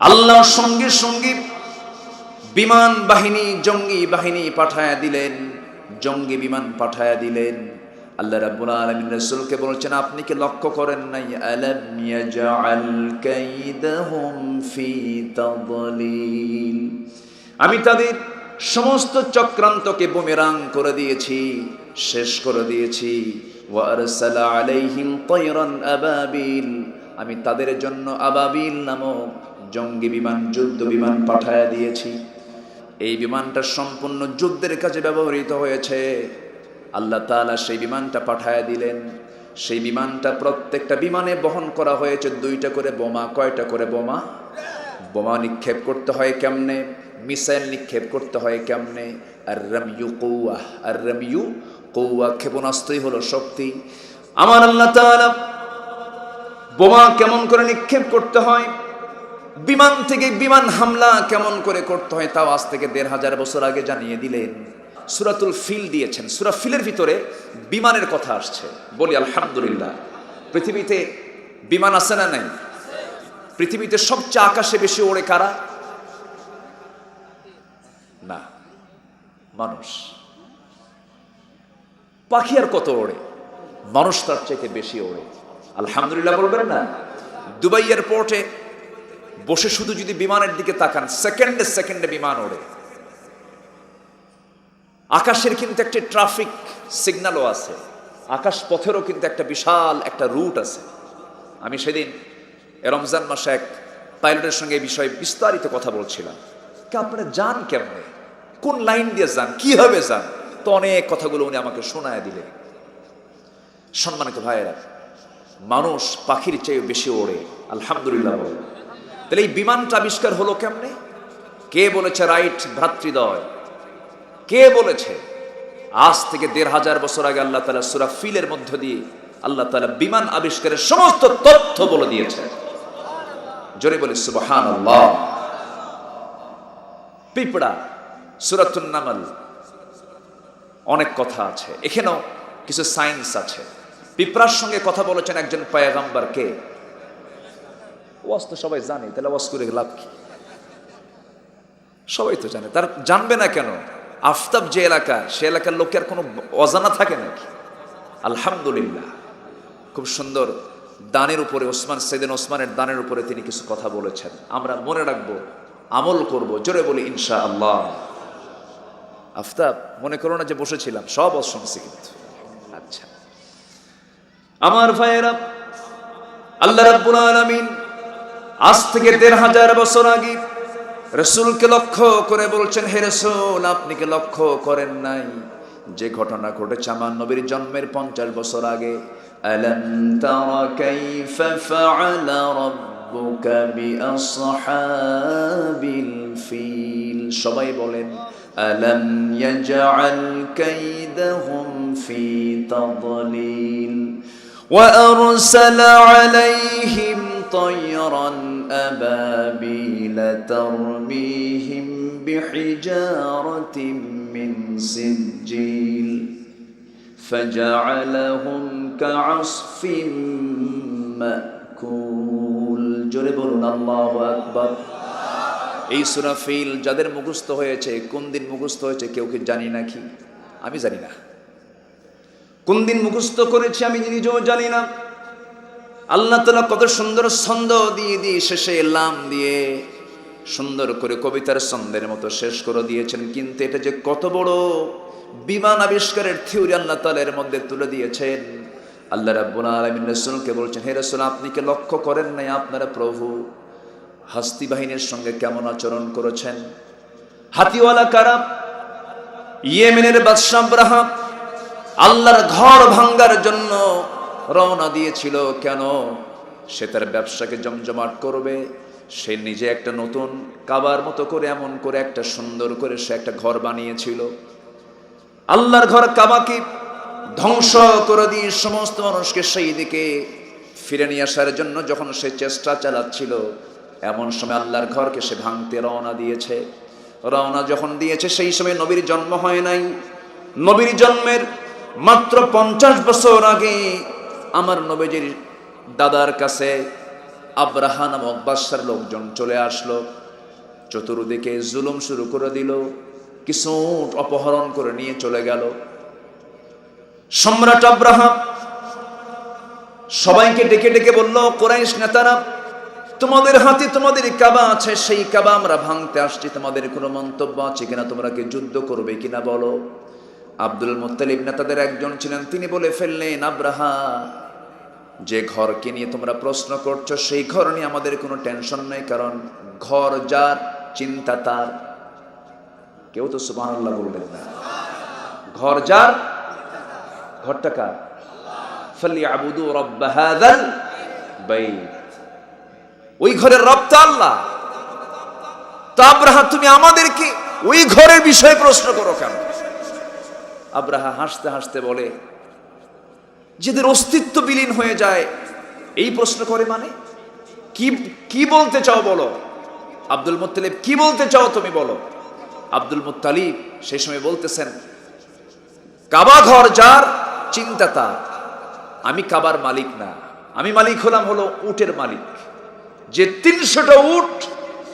আল্লাহর সঙ্গে সঙ্গে বিমান বাহিনী, জঙ্গি বাহিনী পাঠায়া দিলেন। জঙ্গি বিমান পাঠায়া দিলেন। আল্লাহ রাব্বুল আলামিন রাসূলকে বলছেন, আপনি কি লক্ষ্য করেন নাই? আলাম ইয়াজআল কাইদাহুম ফি তাদলিল। আমি তাদের সমস্ত চক্রান্তকে বুমেরাং করে দিয়েছি, শেষ করে দিয়েছি। ওয়া আরসালা আলাইহিম তায়রান আবাবিল। আমি তাদের জন্য আবাবিল নামক জঙ্গি বিমান, যুদ্ধ বিমান পাঠায়া দিয়েছি। এই বিমানটা সম্পূর্ণ যুদ্ধের কাজে ব্যবহৃত হয়েছে। আল্লাহ তাআলা সেই বিমানটা পাঠায়া দিলেন। সেই বিমানটা প্রত্যেকটা বিমানে বহন করা হয়েছে। দুইটা করে বোমা, কয়টা করে বোমা? বোমা নিক্ষেপ করতে হয় কেমনে? মিসাইল নিক্ষেপ করতে হয় কেমনে? আর রমিউ কৌয়া আর রমিউ কৌয়া ক্ষেপণাস্ত্রই হলো শক্তি। আমার আল্লাহ তাআলা বোমা কেমন করে নিক্ষেপ করতে হয়? বিমান থেকে বিমান হামলা কেমন করে করতে হয় তাও আজ থেকে দেড় হাজার বছর আগে জানিয়ে দিলেন। সুরাতুল ফিল দিয়েছেন। সুরা ফিলের ভিতরে বিমানের কথা আসছে। বলি, আলহামদুলিল্লাহ। পৃথিবীতে বিমান আছে না নাই? পৃথিবীতে সবচেয়ে আকাশে বেশি ওড়ে কারা? না, মানুষ। পাখি আর কত ওড়ে? মানুষ তার চাইতে বেশি ওড়ে। আলহামদুলিল্লাহ বলবেন না। দুবাই এয়ারপোর্টে বসে শুধু যদি বিমানের দিকে তাকান, সেকেন্ডে সেকেন্ডে বিমান ওড়ে। আকাশের কিন্তু একটি ট্রাফিক সিগন্যালও আছে আকাশ পথেরও কিন্তু একটা বিশাল একটা রুট আছে। আমি সেদিন রমজান মাসে এক পাইলটের সঙ্গে এই বিষয়ে বিস্তারিত কথা বলছিলাম। কে আপনারা যান কেমনে? কোন লাইন দিয়ে যান? কীভাবে যান? তো অনেক কথাগুলো উনি আমাকে শোনায় দিলেন। সম্মানিত ভাইয়েরা, মানুষ পাখির চেয়ে বেশি ওড়ে, আলহামদুলিল্লাহ তাহলে এই বিমানটা আবিষ্কার হলো কেমনে? কে বলেছে রাইট ভ্রাতৃদয় কে বলেছে? আজ থেকে দেড় হাজার বছর আগে আল্লাহ তালা সুরা ফিলের মধ্য দিয়ে আল্লাহ তালা বিমান আবিষ্কারের সমস্ত তথ্য বলে দিয়েছে জোরে বলি সুবহান আল্লাহ পিপড়া, সুরাতুন নামাল। অনেক কথা আছে। এখানেও কিছু সায়েন্স আছে। পিঁপড়ার সঙ্গে কথা বলেছেন একজন পায়গাম্বার কে ওয়াজ তো সবাই জানে, তাহলে ওয়াজ করে লাভ কি? সবাই তো জানে। তার জানবে না কেন? আফতাব যে এলাকা, সে এলাকার লোকের কোনো অজানা থাকে নাকি? আলহামদুলিল্লাহ। খুব সুন্দর দানের উপরে, ওসমান, সেদিন ওসমানের দানের উপরে তিনি কিছু কথা বলেছেন। আমরা মনে রাখব, আমল করব, জোরে বলি ইনশা আল্লাহ আফতাব, মনে করো না যে বসেছিলাম, সব ওয়াজ শুনছি কিন্তু। আচ্ছা। আমার ভাইয়েরা, আল্লাহ রাব্বুল আলামিন আজ থেকে দেড় হাজার বছর আগে রসুলকে লক্ষ্য করে বলছেন হে রসুল আপনি কি লক্ষ্য করেন নাই যে ঘটনা ঘটেছে আমার নবীর জন্মের পঞ্চাশ বছর আগে আলম তারা কাইফা ফাআলা রাব্বুকা বিআসহাবিল ফিল সবাই বলেন আলম ইয়াজআল কাইদাহুম ফি তাদলিল وأرسل عليهم طيرا أبابيل ترميهم بحجارة من سجيل فجعلهم كعصف مأكول جربون الله أكبر এই সুরাফিল যাদের মুখস্থ হয়েছে কোন দিন মুখস্থ হয়েছে কেউ কি জানি নাকি আমি জানি না কোন দিন মুখস্থ করেছি আমি নিজেও জানি না আল্লাহ তালা কত সুন্দর ছন্দ দিয়ে দিয়ে শেষে লাম দিয়ে সুন্দর করে কবিতার ছন্দের মতো শেষ করে দিয়েছেন। কিন্তু এটা যে কত বড় বিমান আবিষ্কারের থিওরি আল্লাহ তালের মধ্যে তুলে দিয়েছেন। আল্লাহ রাব্বুল আলামিন রাসূলকে বলছেন, হে রাসূল, আপনি কি লক্ষ্য করেন নাই আপনারা প্রভু হাস্তি বাহিনীর সঙ্গে কেমন আচরণ করেছেন? হাতিওয়ালা কারা? ইয়েমেনের বাদশাহ আল্লাহর ঘর ভাঙ্গার জন্য রওনা দিয়েছিল, কেন? সে তার ব্যবসাকে জমজমাট করবে। সে নিজে একটা নতুন কাবার মতো করে, এমন করে একটা সুন্দর করে সে একটা ঘর বানিয়েছিল। আল্লাহর ঘর কাবাকে ধ্বংস করে দিয়ে সমস্ত মানুষকে সেই দিকে ফিরে নিয়ে আসার জন্য যখন সে চেষ্টা চালাচ্ছিল, এমন সময় আল্লাহর ঘরকে সে ভাঙতে রওনা দিয়েছে। রওনা যখন দিয়েছে, সেই সময় নবীর জন্ম হয় নাই। নবীর জন্মের মাত্র পঞ্চাশ বছর আগে আমার নবীজির দাদার কাছে আব্রাহা নামক বাদশার লোকজন চলে আসলো। চতুর্দিকে জুলুম শুরু করে দিল, কিছু অপহরণ করে নিয়ে চলে গেল। সম্রাট আব্রাহাম সবাইকে ডেকে ডেকে বলল, কোরাইশ নেতারা, তোমাদের হাতে তোমাদের কাবা আছে, সেই কাবা আমরা ভাঙতে আসছি, তোমাদের কোনো মন্তব্য আছে কিনা, তোমরা কি যুদ্ধ করবে কিনা বলো? আব্দুল মুত্তালিব নেতাদের একজন ছিলেন, তিনি বলে ফেললেন আব্রাহা যে ঘরকে নিয়ে তোমরা প্রশ্ন করছ, সেই ঘর নিয়ে আমাদের কোনো টেনশন নেই, কারণ ঘর যার, চিন্তা তার। কেউ তো সুবাহ বলবেন না। ঘর যার, ঘরটা কার? ফালিয়াবুদু রব্ব হাযাল বাইত। ওই ঘরের রব তো আল্লাহ। তো আব্রাহা, তুমি আমাদেরকে ওই ঘরের বিষয়ে প্রশ্ন করো কেন? আব্রাহা হাসতে হাসতে বলে যাদের অস্তিত্ব বিলীন হয়ে যায়, এই প্রশ্ন করে মানে? কি কি বলতে চাও বলো? আব্দুল মুত্তালিব, কি বলতে চাও তুমি বলো? আব্দুল মুত্তালিব সেই সময় বলতেছেন, কাবা ঘর যার চিন্তা তার, আমি কাবার মালিক না। আমি মালিক হলাম হলো উটের মালিক। যে তিনশোটা উট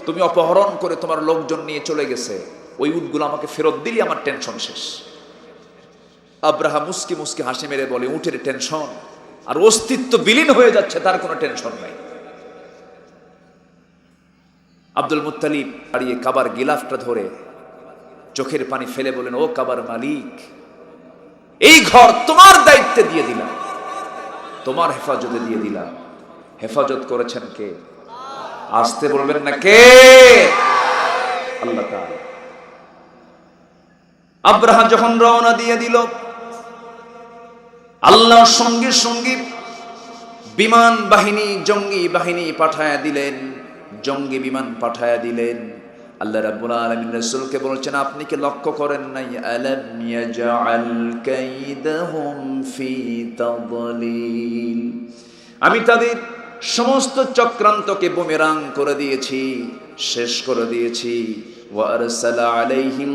তুমি অপহরণ করে তোমার লোকজন নিয়ে চলে গেছে, ওই উটগুলো আমাকে ফেরত দিলি, আমার টেনশন শেষ। আব্রাহা মুস্কি মুস্কি হাসি মেরে বলে, উটের টেনশন। আর অস্তিত্ব বিলীন হয়ে যাচ্ছে, তার কোনো টেনশন নাই। আব্দুল মুত্তালিব দাঁড়িয়ে কাবার গিলাফটা ধরে চোখের পানি ফেলে বলেন, ও কাবার মালিক, এই ঘর তোমার দায়িত্বে দিয়ে দিলাম। তোমার হেফাজতে দিয়ে দিলাম। হেফাজত করেছেন কে? আসতে বলবেন না কে? আল্লাহ তাআলা। আব্রাহা যখন রওনা দিয়ে দিল আল্লাহর সঙ্গে সঙ্গে বিমান বাহিনী, জঙ্গি বাহিনী পাঠায়া দিলেন। জঙ্গি বিমান পাঠায়া দিলেন। আল্লাহ রাব্বুল আলামিন রাসূলকে বলছেন, আপনি কি লক্ষ্য করেন নাই? আলাম ইয়াজআল কাইদাহুম ফি তাদলিল? আমি তাদের সমস্ত চক্রান্তকে বুমেরাং করে দিয়েছি, শেষ করে দিয়েছি। ওয়ারসালা আলাইহিম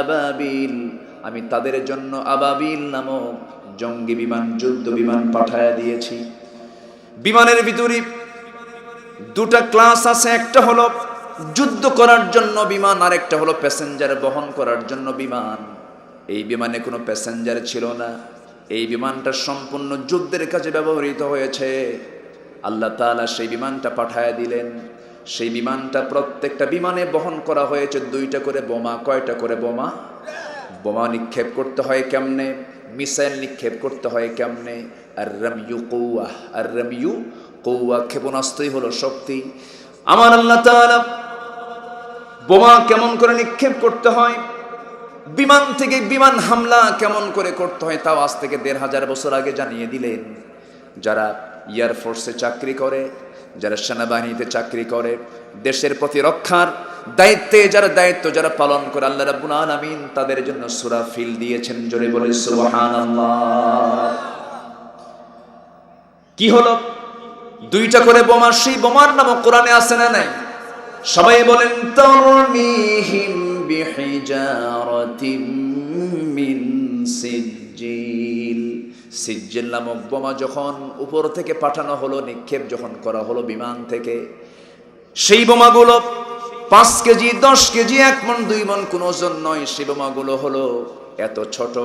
আবাবিল? আমি তাদের জন্য আবাবিল নামক জঙ্গি বিমান, যুদ্ধ বিমান পাঠায়া দিয়েছি। বিমানের ভিতরে দুটা ক্লাস আছে, একটা হলো যুদ্ধ করার জন্য বিমান, আর একটা হলো প্যাসেঞ্জার বহন করার জন্য বিমান। এই বিমানে কোনো প্যাসেঞ্জার ছিল না। এই বিমানটা সম্পূর্ণ যুদ্ধের কাজে ব্যবহৃত হয়েছে। আল্লাহ তাআলা সেই বিমানটা পাঠায় দিলেন। সেই বিমানটা প্রত্যেকটা বিমানে বহন করা হয়েছে। দুইটা করে বোমা, কয়টা করে বোমা? বোমা নিক্ষেপ করতে হয় কেমনে? মিসাইল নিক্ষেপ করতে হয় কেমনে? আর রমিউ কৌয়া আর রমিউ কৌয়া ক্ষেপণাস্ত্রই হলো শক্তি। আমার আল্লাহ বোমা কেমন করে নিক্ষেপ করতে হয়? বিমান থেকে বিমান হামলা কেমন করে করতে হয়? তাও আজ থেকে দেড় হাজার বছর আগে জানিয়ে দিলেন। যারা এয়ারফোর্সে চাকরি করে, যারা সেনাবাহিনীতে চাকরি করে, দেশের প্রতিরক্ষার দায়িত্বে, যারা দায়িত্ব যারা পালন করে, আল্লাহ রাব্বুল আলামিন তাদের জন্য সূরা ফিল দিয়েছেন, জোরে বলে সুবহানাল্লাহ। কি হলো? দুইটা করে বোমা, সেই বোমার নামও কোরআনে আছে না নাই? সবাই বলেন, তরমিহিম বিহিজারাতিম মিন সিজ্জিল। সিজ্জিল নামক বোমা যখন উপর থেকে পাঠানো হলো, নিক্ষেপ যখন করা হলো বিমান থেকে, সেই বোমাগুলো পাঁচ কেজি, দশ কেজি, এক মন, দুই মন কোনো ওজন নয়। সেই বোমাগুলো হলো এত ছোট,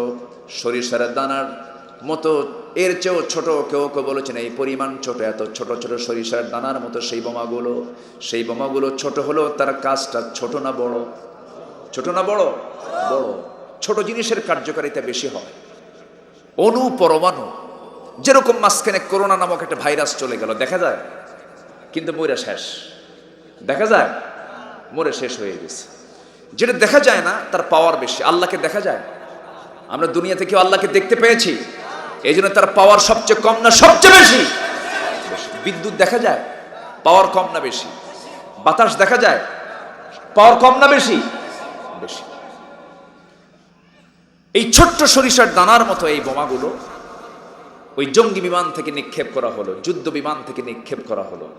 সরিষার দানার মতো। এর চেয়েও ছোট কেউ কেউ বলেছেন, এই পরিমাণ ছোট, এত ছোট ছোট সরিষার দানার মতো সেই বোমাগুলো। সেই বোমাগুলো ছোট হলেও তার কাজটা ছোট না বড়? ছোট না বড়? বড়। ছোট জিনিসের কার্যকারিতা বেশি হয়। অনু পরমাণু, যেরকম মাঝখানে করোনা নামক একটা ভাইরাস চলে গেল, দেখা যায়? কিন্তু মরে শেষ। দেখা যায়? মরে শেষ হয়ে গেছে। যেটা দেখা যায় না, তার পাওয়ার বেশি। আল্লাহকে দেখা যায় আমরা দুনিয়া থেকে আল্লাহকে দেখতে পেয়েছি। এই জন্য তার পাওয়ার সবচেয়ে কম না, সবচেয়ে বেশি। বিদ্যুৎ দেখা যায় পাওয়ার কম না বেশি। বাতাস দেখা যায় পাওয়ার কম না বেশি। বেশি। এই ছোট্ট সরিষার দানার মতো এই বোমাগুলো, ওই জঙ্গি বিমান থেকে নিক্ষেপ করা হলো, যুদ্ধ বিমান থেকে নিক্ষেপ করা হলো।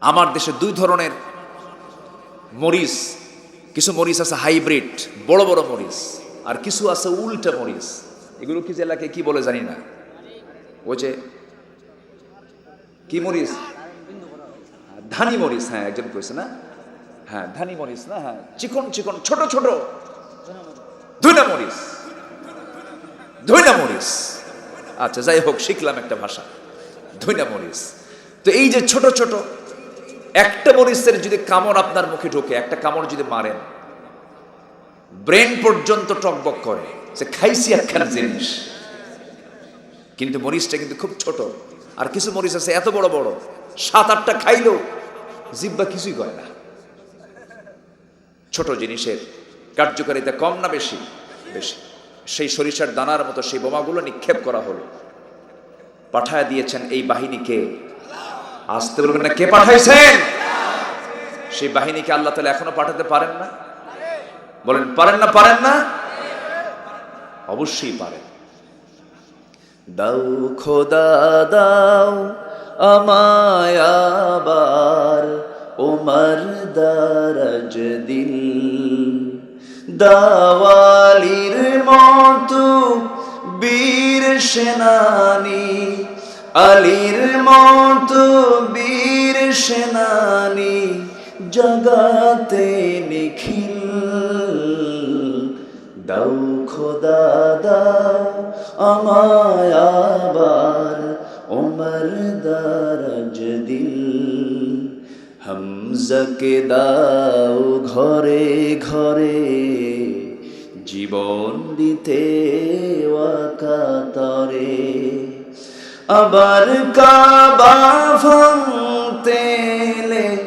আমার দেশে দুই ধরনের মরিচ কিছু মরিচ আছে হাইব্রিড, বড় বড় মরিচ আর কিছু আছে উল্টা মরিচ এগুলো কি জেলাকে কি বলে জানি না। ও যে, কি মরিচ ধানি মরিচ হ্যাঁ একজন কইছে না? হ্যাঁ ধানি মরিচ না হ্যাঁ চিকন চিকন, ছোট ছোট। ধুইনা মরিচ ধুইনা মরিচ আচ্ছা যাই হোক, শিখলাম একটা ভাষা ধুইনা মরিচ তো এই যে ছোট ছোট একটা মরিচের যদি কামড় আপনার মুখে ঢোকে, একটা কামড় যদি মারেন, ব্রেন পর্যন্ত টকবক করে, সে খাইছি একখানা জিনিস। কিন্তু মরিচটা কিন্তু খুব ছোট। আর কিছু মরিচ আছে এত বড় বড়, সাত আটটা খাইলেও জিব্বা কিছুই করে না। ছোট জিনিসের কার্যকারিতা কম না বেশি? বেশি। সেই সরিষার দানার মতো সেই বোমাগুলো নিক্ষেপ করা হলো। পাঠায় দিয়েছেন এই বাহিনীকে আসতে বলবেন না কে পাঠাইছেন? সেই বাহিনীকে আল্লাহ তালা এখনও পাঠাতে পারেন না। বলেন, পারেন না পারেন না? অবশ্যই পারেন। দাও খোদা, দাও আমায় ওমর দারাজ দিল। দাওয়ালির মতো বীর সেনানি আলীর মতো বীর সেনানি জগাতে নিখিল। দাও খোদা, দাও আমায় আবার ওমর দারাজ দিল। হামজাকে দাও ঘরে ঘরে জীবন দিতে ওয়াকাতরে আবার কাবা ভাঙতেলে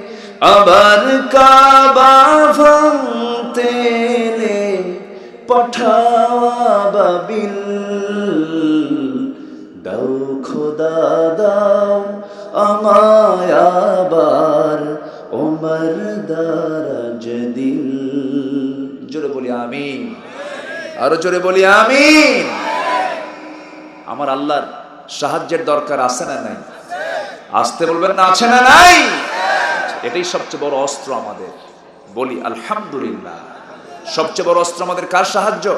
আবার কাবা ভাঙতেলে পাঠাওয়া বাবিল দাও খোদা দাও আমায় আবার, ওমর দারাজ দিল জোরে বলি আমিন। আরও জোরে বলি আমিন। আমার আল্লাহর সাহায্যের দরকার আছে না নাই? আসতে বলবেন না, আছে না নাই? এটাই সবচেয়ে বড় অস্ত্র আমাদের। বলি, আলহামদুলিল্লাহ। সবচেয়ে বড় অস্ত্র আমাদের কার সাহায্য?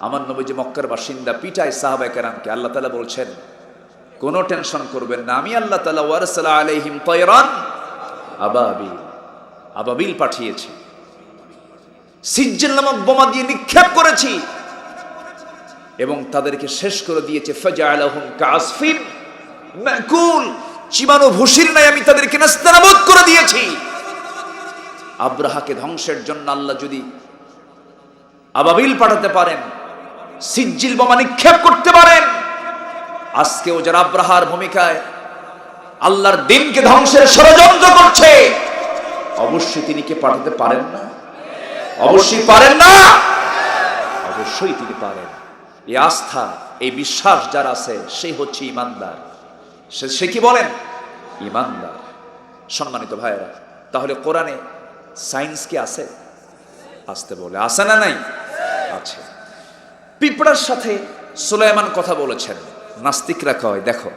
আমার নবীজি মক্কার বাসিন্দা পিটাই সাহাবা কেরামকে। আল্লাহ তালা বলছেন, কোনো টেনশন করবেন না, আমি আল্লাহ তালা ওয়ারসালা আলাইহিম তয়রান আবাবিল আবাবিল পাঠিয়েছি। সিজ্জেল নামক বোমা দিয়ে নিক্ষেপ করেছি। এবং তাদেরকে শেষ করে দিয়েছে ফাজা আলাহুম কাসফিন মাকুল। চিবানো ভুসির নাই আমি তাদেরকে করে দিয়েছি। আব্রাহাকে ধ্বংসের জন্য আল্লাহ যদি আবাবিল পাঠাতে পারেন, সিজ্জিল বোমা নিক্ষেপ করতে পারেন, আজকেও যারা আব্রাহার ভূমিকায় আল্লাহর দিনকে ধ্বংসের ষড়যন্ত্র করছে, অবশ্যই তিনি কে পাঠাতে পারেন না? অবশ্যই পারেন না? অবশ্যই তিনি পারেন। এই আস্থা, এই বিশ্বাস যার আছে, সে হচ্ছে ইমানদার। সে সে কি বলেন? ইমানদার। সম্মানিত ভাইয়েরা, তাহলে কোরআনে সায়েন্স কি আছে? আসতে বলে। আছে না নাই? আছে। পিঁপড়ার সাথে সুলাইমান কথা বলেছেন। নাস্তিকরা কয়, দেখো,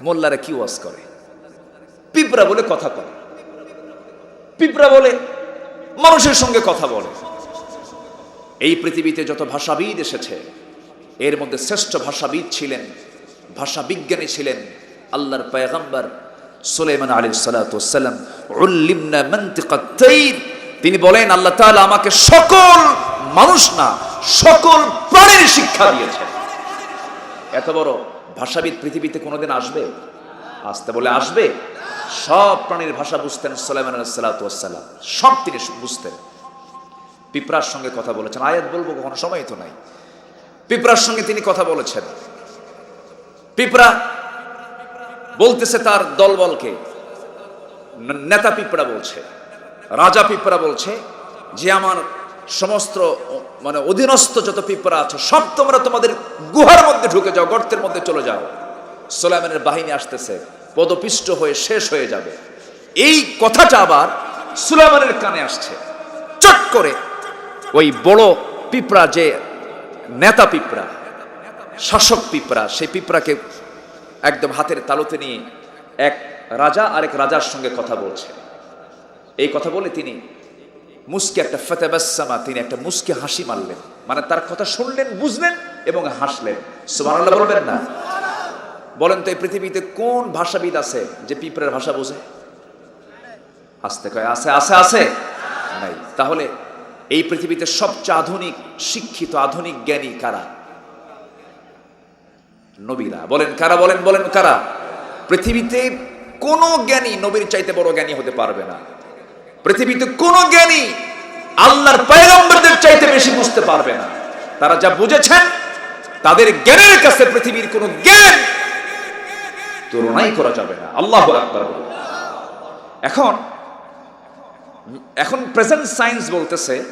মোল্লারা কি ওয়াজ করে? পিঁপড়া বলে কথা কয়। পিঁপড়া বলে, মানুষের সঙ্গে কথা বলে। এই পৃথিবীতে যত ভাষাবিদ এসেছে এর মধ্যে শ্রেষ্ঠ ভাষাবিদ ছিলেন ভাষা বিজ্ঞানী ছিলেন আল্লাহর পয়গম্বর সুলাইমান আলী সালাতাম উল্লিমনা তিনি বলেন, আল্লাহ তাআলা আমাকে সকল মানুষ না, সকল প্রাণীর শিক্ষা দিয়েছেন। এত বড় ভাষাবিদ পৃথিবীতে কোনোদিন আসবে? আসতে বলে আসবে? সব প্রাণীর ভাষা বুঝতেন সুলাইমান আলাইহিস সালাম। সব তিনি বুঝতেন। পিঁপড়ার সঙ্গে কথা বলেছেন। আয়াত বলব কখনো, সময় তো নাই। পিঁপড়ার সঙ্গে তিনি কথা বলেছেন। পিঁপড়া বলতেছে তার দলবলকে। নেতা পিঁপড়া বলছে, রাজা পিঁপড়া বলছে যে, আমার সমস্ত মানে অধীনস্থ যত পিঁপড়া আছে, সব তোমরা তোমাদের গুহার মধ্যে ঢুকে যাও, গর্তের মধ্যে চলে যাও। সোলাইমানের বাহিনী আসতেছে, পদপিষ্ট হয়ে শেষ হয়ে যাবে। এই কথাটা আবার সুলাইমানের কানে আসছে। চট করে ওই বড় পিঁপড়া যে নেতা পিঁপড়া শাসক পিঁপড়া, সেই পিঁপড়াকে একদম হাতের তালুতে নিয়ে এক রাজা আরেক রাজার সঙ্গে কথা বলছে। এই কথা বলে তিনি মুসকে একটা ফতেবাসামা তিনি একটা মুসকে হাসি মারলেন। মানে তার কথা শুনলেন, বুঝলেন এবং হাসলেন। সুবহানাল্লাহ বলবেন না। বলেন তো এই পৃথিবীতে কোন ভাষাবিদ আছে যে পিঁপড়ের ভাষা বোঝে? আসতে কয়, আছে আছে আছে? তাহলে এই পৃথিবীতে সবচেয়ে আধুনিক, শিক্ষিত, আধুনিক জ্ঞানী কারা? নবীরা। বলেন কারা, বলেন বলেন কারা? পৃথিবীতে কোনো জ্ঞানী নবীর চাইতে বড় জ্ঞানী হতে পারবে না। পৃথিবীতে কোনো জ্ঞানী আল্লাহর পয়গম্বরদের চাইতে বেশি বুঝতে পারবে না। তারা যা বুঝেছেন, তাদের জ্ঞানের কাছে পৃথিবীর কোনো জ্ঞান তুলনাই করা যাবে না। আল্লাহ এখন এখন প্রেজেন্ট সায়েন্স বলতেছে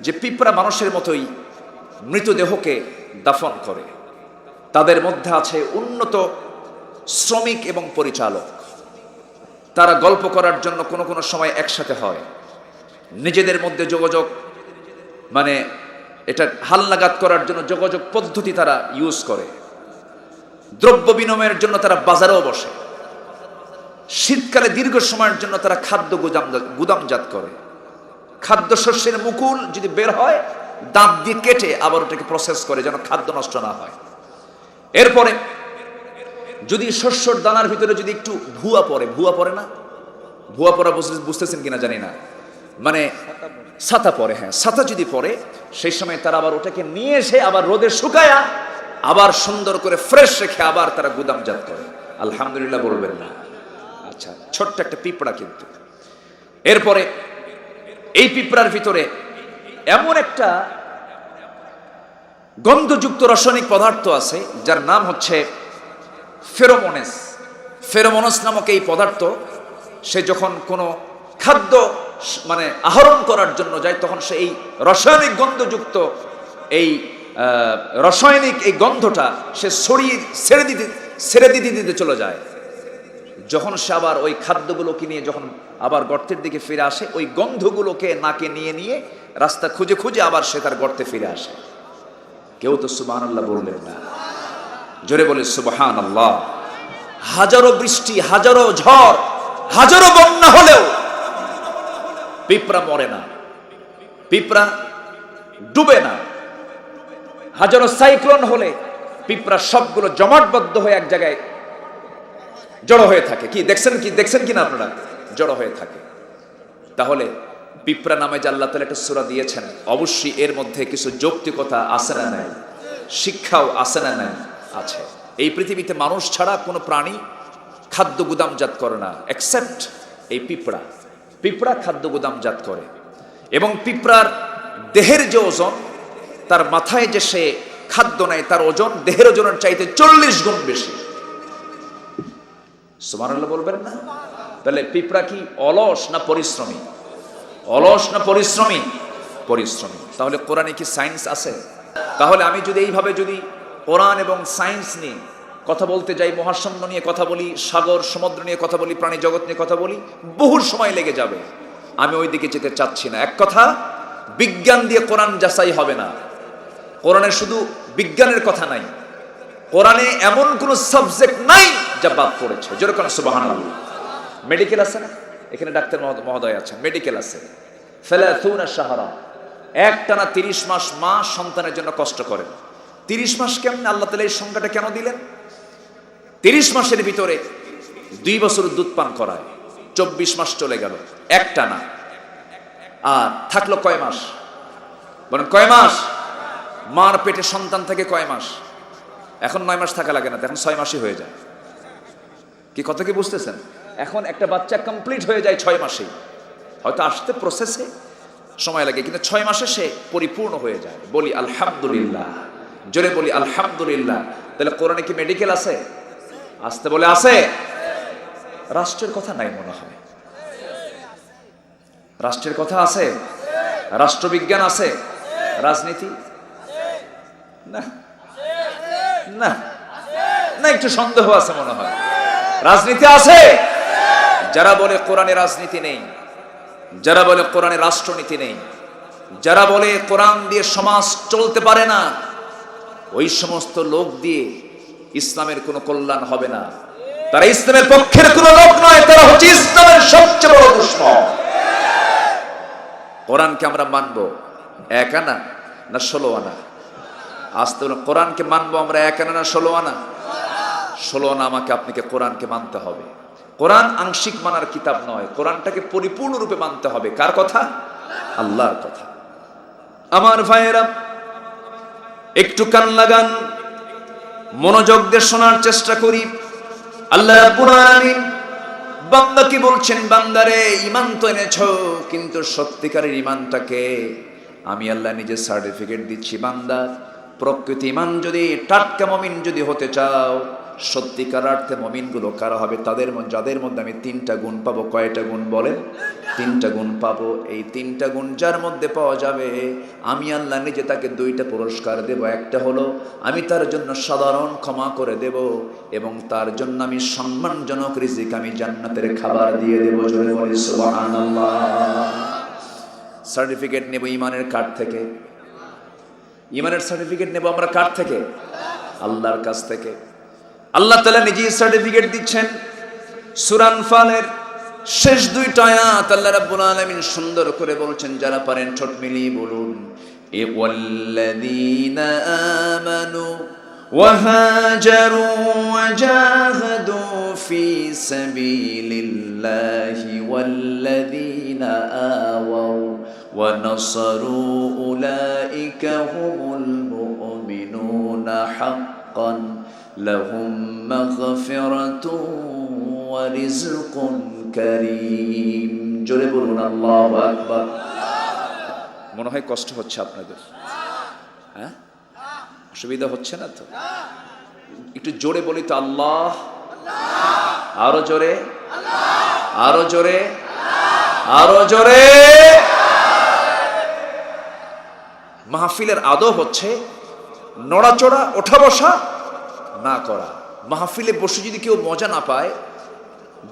যে পিঁপড়া মানুষের মতোই মৃতদেহকে দাফন করে। তাদের মধ্যে আছে উন্নত শ্রমিক এবং পরিচালক। তারা গল্প করার জন্য কোনো কোনো সময় একসাথে হয়। নিজেদের মধ্যে যোগাযোগ মানে এটা হালনাগাদ করার জন্য যোগাযোগ পদ্ধতি তারা ইউজ করে। দ্রব্য বিনিময়ের জন্য তারা বাজারেও বসে। শীতকালে দীর্ঘ সময়ের জন্য তারা খাদ্য গুদাম গুদামজাত করে। খাদ্য শস্যের মুকুল যদি বের হয়, দাঁত দিয়ে কেটে আবার ওটাকে প্রসেস করে যেন খাদ্য নষ্ট না হয়। এরপরে যদি শস্যর দানার ভিতরে যদি একটু ভুয়া পড়ে ভুয়া পড়ে না? ভুয়া পড়া বুঝতে- বুঝতেছেন কিনা জানি না। মানে ছাতা পরে হ্যাঁ ছাতা যদি পরে সেই সময় তারা আবার ওটাকে নিয়ে এসে আবার রোদে শুকায়া আবার সুন্দর করে ফ্রেশ রেখে আবার তারা গুদামজাত করে। আলহামদুলিল্লাহ বলবেন না। আচ্ছা ছোট্ট একটা পিঁপড়া কিন্তু। এরপরে এই পিঁপড়ার ভিতরে এমন একটা গন্ধযুক্ত রাসায়নিক পদার্থ আছে, যার নাম হচ্ছে ফেরোমোনেস। ফেরোমোনস নামক এই পদার্থ, সে যখন কোনো খাদ্য মানে আহরণ করার জন্য যায়, তখন সে এই রাসায়নিক গন্ধযুক্ত এই রাসায়নিক এই গন্ধটা সে ছড়িয়ে ছেড়ে দিতে ছেড়ে দিতে দিতে চলে যায়। যখন সে আবার ওই খাদ্যগুলোকে নিয়ে যখন আবার গর্তের দিকে ফিরে আসে, ওই গন্ধগুলোকে নাকে নিয়ে নিয়ে রাস্তা খুঁজে খুঁজে আবার সে তার গর্তে ফিরে আসে। কেউ তো সুবাহ আল্লাহ বললেন না। জোরে বলে সুবহান আল্লাহ হাজারো বৃষ্টি, হাজারো ঝড়, হাজারো বন্যা হলেও পিঁপড়া মরে না। পিঁপড়া ডুবে না। হাজারো সাইক্লোন হলে পিঁপড়া সবগুলো জমাটবদ্ধ হয়ে এক জায়গায় জড়ো হয়ে থাকে। কি, দেখছেন কি দেখছেন কি না আপনারা? জড়ো হয়ে থাকে। তাহলে পিঁপড়া নামে যে আল্লাহ তালা একটা সুরা দিয়েছেন, অবশ্যই এর মধ্যে কিছু যৌক্তিকতা আছে না নাই? শিক্ষাও আছে না নাই? আছে। এই পৃথিবীতে মানুষ ছাড়া কোনো প্রাণী খাদ্য গুদামজাত করে না এক্সেপ্ট এই পিঁপড়া। পিঁপড়া খাদ্য গুদামজাত করে। এবং পিঁপড়ার দেহের যে ওজন, তার মাথায় যে সে খাদ্য নেয়, তার ওজন দেহের ওজনের চাইতে চল্লিশ গুণ বেশি। সুমানাল্লাহ বলবেন না? তাহলে পিঁপড়া কি অলস না পরিশ্রমী? অলস না পরিশ্রমী? পরিশ্রমী। তাহলে কোরআনে কি সায়েন্স আছে? তাহলে আমি যদি এইভাবে যদি কোরআন এবং সায়েন্স নিয়ে কথা বলতে যাই মহাশূন্য নিয়ে কথা বলি, সাগর, সমুদ্র নিয়ে কথা বলি, প্রাণী জগৎ নিয়ে কথা বলি, বহু সময় লেগে যাবে। আমি ওই দিকে যেতে চাচ্ছি না। এক কথা, বিজ্ঞান দিয়ে কোরআন যাচাই হবে না। কোরআনে শুধু বিজ্ঞানের কথা নাই। কোরআনে এমন কোনো সাবজেক্ট নাই যা বাদ পড়েছে যেরকম সুবাহান মেডিকেল আছে না? এখানে ডাক্তার মহোদ- মহোদয় আছেন। মেডিকেল আছে। ফেলাথুনা সাহারা একটানা তিরিশ মাস মা সন্তানের জন্য কষ্ট করেন। তিরিশ মাস কেমন? আল্লাহ তালা এই সংখ্যাটা কেন দিলেন? তিরিশ মাসের ভিতরে দুই বছর দুধ পান করায়। চব্বিশ মাস চলে গেল। একটানা আর থাকল কয় মাস? বলেন, কয় মাস? মার পেটে সন্তান থেকে কয় মাস? এখন নয় মাস থাকা লাগে না এখন ছয় মাসই হয়ে যায়। কি কথা কি বুঝতেছেন? এখন একটা বাচ্চা কমপ্লিট হয়ে যায় ছয় মাসে। হয়তো আসতে প্রসেসে সময় লাগে, কিন্তু ছয় মাসে সে পরিপূর্ণ হয়ে যায়। বলি আলহামদুলিল্লাহ। জোরে বলি আলহামদুলিল্লাহ। তাহলে কোরআনে কি মেডিকেল আছে? আসতে বলে আছে? রাষ্ট্রের কথা নাই মনে হয়। রাষ্ট্রের কথা আছে? রাষ্ট্রবিজ্ঞান আছে? রাজনীতি? না। না। না, একটু সন্দেহ আছে মনে হয়। রাজনীতি আছে? যারা বলে কোরআনে রাজনীতি নেই, যারা বলে কোরআনে রাষ্ট্রনীতি নেই, যারা বলে কোরআন দিয়ে সমাজ চলতে পারে না, ওই সমস্ত লোক দিয়ে ইসলামের কোনো কল্যাণ হবে না। তারা ইসলামের পক্ষের কোনো লোক নয়, তারা হচ্ছে ইসলামের সবচেয়ে বড় দুশ্মন। কোরআনকে আমরা মানবো এক আনা না ষোলো আনা? আসতে কোরআনকে মানবো আমরা এক আনা না ষোলো আনা? ষোলো আমাকে, আপনাকে কোরআনকে মানতে হবে। কোরআন আংশিক মানার কিতাব নয়, কোরআনটাকে পরিপূর্ণরূপে মানতে হবে। কার কথা? আল্লাহর কথা। আমার ভাইয়েরা, একটু কান লাগান, মনোযোগ দিয়ে শোনার চেষ্টা করি। আল্লাহ বান্দা কি বলছেন, বান্দারে ইমান তো এনেছো, কিন্তু সত্যিকারের ইমানটাকে আমি আল্লাহ নিজে সার্টিফিকেট দিচ্ছি, বান্দা, প্রকৃতি ইমান যদি টাটকা মমিন যদি হতে চাও সত্যিকার অর্থে মমিনগুলো কারা হবে? তাদের যাদের মধ্যে আমি তিনটা গুণ পাবো, কয়টা গুণ বলে তিনটা গুণ পাবো। এই তিনটা গুণ যার মধ্যে পাওয়া যাবে, আমি আল্লাহ নিজে তাকে দুইটা পুরস্কার দেব। একটা হলো, আমি তার জন্য সাধারণ ক্ষমা করে দেব এবং তার জন্য আমি সম্মানজনক রিজিক আমি জান্নাতের খাবার দিয়ে দেবো। সার্টিফিকেট নেব ইমানের কার্ড থেকে। ইমানের সার্টিফিকেট নেব আমরা কার থেকে? আল্লাহর কাছ থেকে। আল্লাহ তালা নিজেই সার্টিফিকেট দিচ্ছেন সুরান ফালের শেষ দুইটা আয়াত আল্লাহ রাব্বুল আলামিন সুন্দর করে বলছেন যারা পারেন ঠোঁট মিলিয়ে বলুন এ ওয়াল্লাযীনা আমানু وهاجروا وجاهدوا في سبيل الله والذين آووا ونصروا أولئك هم المؤمنون حقا لهم مغفرة ورزق كريم জোরে বলুন আল্লাহু আকবার মনে হয় কষ্ট হচ্ছে আপনাদের হ্যাঁ অসুবিধা হচ্ছে না তো একটু জোরে বলি তো আল্লাহ আরো জোরে আরো জোরে আরো জোরে মাহফিলের আদব হচ্ছে নড়াচড়া ওঠা বসা না করা। মাহফিলে বসে যদি কেউ মজা না পায়,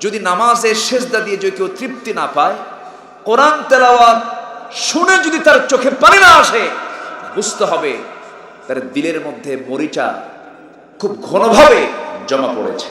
যদি নামাজে শেষদা দিয়ে যদি কেউ তৃপ্তি না পায়, কোরআন তেলাওয়াত শুনে যদি তার চোখে পানি না আসে, বুঝতে হবে তার দিলের মধ্যে মরিচা খুব ঘনভাবে জমা পড়েছে।